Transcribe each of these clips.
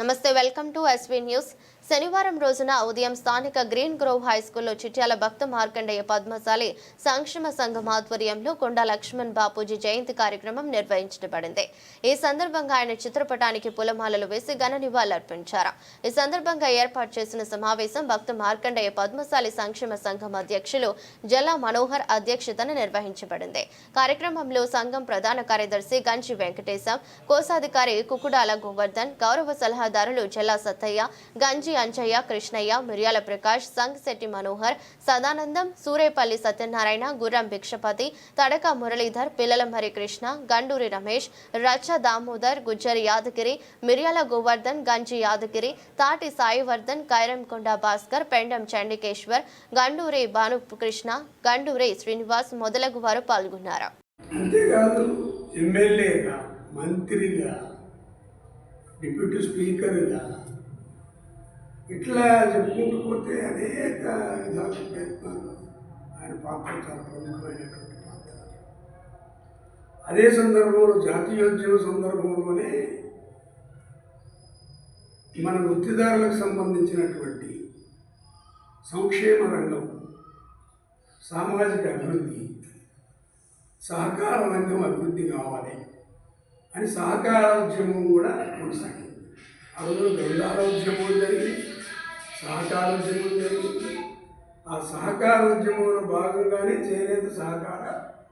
నమస్తే welcome to SV news శనివారం రోజున ఉదయం స్థానిక గ్రీన్ గ్రోవ్ హై స్కూల్లో చిట్యాల భక్త మార్కండేయ పద్మశాలి సంక్షేమ సంఘం ఆధ్వర్యంలో కొండా లక్ష్మణ్ బాపూజీ జయంతి కార్యక్రమం నిర్వహించబడింది. ఈ సందర్భంగా ఆయన చిత్రపటానికి పూలమాలలు వేసి ఘన నివాళులర్పించారు ఈ సందర్భంగా ఏర్పాటు చేసిన సమావేశం భక్త మార్కండేయ పద్మశాలి సంక్షేమ సంఘం అధ్యక్షులు జలా మనోహర్ అధ్యక్షతన నిర్వహించబడింది. కార్యక్రమంలో సంఘం ప్రధాన కార్యదర్శి గంజి వెంకటేశం కోశాధికారి కుకుడాల గోవర్ధన్ గౌరవ సలహాదారులు జలా సత్తయ్య గంజి అంజయ్య కృష్ణయ్య మిర్యాల ప్రకాష్ సంగ్ శెట్టి మనోహర్ సదానందం సూరేపల్లి సత్యనారాయణ గుర్రం భిక్షపతి తడక మురళీధర్ పిల్లల హరికృష్ణ గండూరి రమేష్ రచ్చ దామోదర్ గుజ్జరి యాదగిరి మిర్యాల గోవర్ధన్ గంజి యాదగిరి తాటి సాయివర్ధన్ కైరంకొండ భాస్కర్ పెండం చండికేశ్వర్ గండూరి భానుకృష్ణ గండూరి శ్రీనివాస్ మొదలగు వారు పాల్గొన్నారు. అంతేకాదు ఎమ్మెల్యేగా మంత్రిగా డిప్యూటీ స్పీకర్గా ఇట్లా చెప్పుకుంటూ పోతే అనేక విధాల ప్రయత్నాలు ఆయన పాత్ర చాలా ప్రముఖమైనటువంటి పాత్ర. అదే సందర్భంలో జాతీయోద్యమ సందర్భంలోనే మన వృత్తిదారులకు సంబంధించినటువంటి సంక్షేమ రంగం సామాజిక అభివృద్ధి సహకార రంగం అభివృద్ధి కావాలి అని సహకార ఉద్యమం కూడా కొనసాగింది. ఆ రోజున ఉద్యమం జరిగింది. సహకార ఉద్యమం జరిగింది ఆ సహకార ఉద్యమంలో భాగంగానే చేనేత సహకార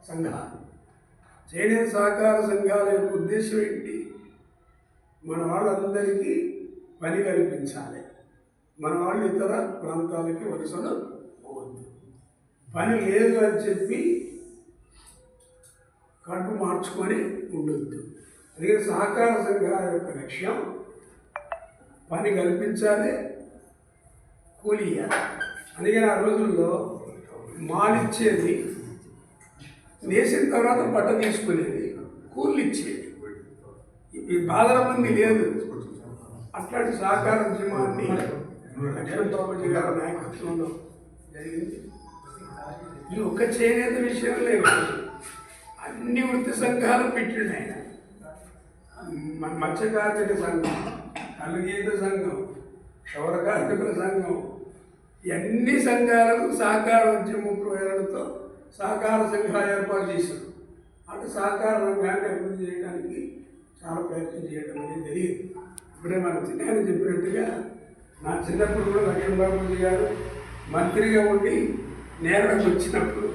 సంఘాలు. చేనేత సహకార సంఘాల యొక్క ఉద్దేశం ఏంటి? మన వాళ్ళందరికీ పని కల్పించాలి. మన వాళ్ళు ఇతర ప్రాంతాలకి వలసలు పోవద్దు. పని లేదు అని చెప్పి కడుపు మార్చుకొని ఉండొద్దు. అందుకే సహకార సంఘాల యొక్క లక్ష్యం పని కల్పించాలి కూలి అందుకని ఆ రోజుల్లో మాలిచ్చేది నేసిన తర్వాత బట్ట తీసుకునేది కూలి ఇచ్చేది ఈ బాధల మంది లేదు. అట్లాంటి సహకార ఉద్యమాన్ని లక్ష్మణ్ గారి నాయకత్వంలో జరిగింది. ఈ ఒక్క చేనేత విషయం లేవు అన్ని వృత్తి సంఘాలు పెట్టిండు ఆయన. మన సంఘం కలుగీత సంఘం ఎవరు కార్మికుల సంఘం. ఎన్ని సంఘాలకు సహకార ఉద్యమం ప్రేరణతో సహకార సంఘాలు ఏర్పాటు చేశారు. అంటే సహకార రంగాన్ని అభివృద్ధి చేయడానికి చాలా ప్రయత్నం చేయడం అనేది తెలియదు ఇప్పుడే మన చిన్న చెప్పినట్టుగా నా చిన్నప్పుడు కూడా లక్ష్మణబాబుజీ గారు మంత్రిగా ఉండి నేరడకు వచ్చినప్పుడు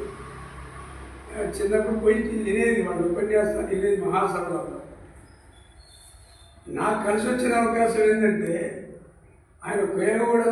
చిన్నప్పుడు పోయి వినేది వాళ్ళు ఉపన్యాసాలు వినేది మహాసభలో. నాకు కలిసి వచ్చిన అవకాశం ఏంటంటే ఆయన పేరు కూడా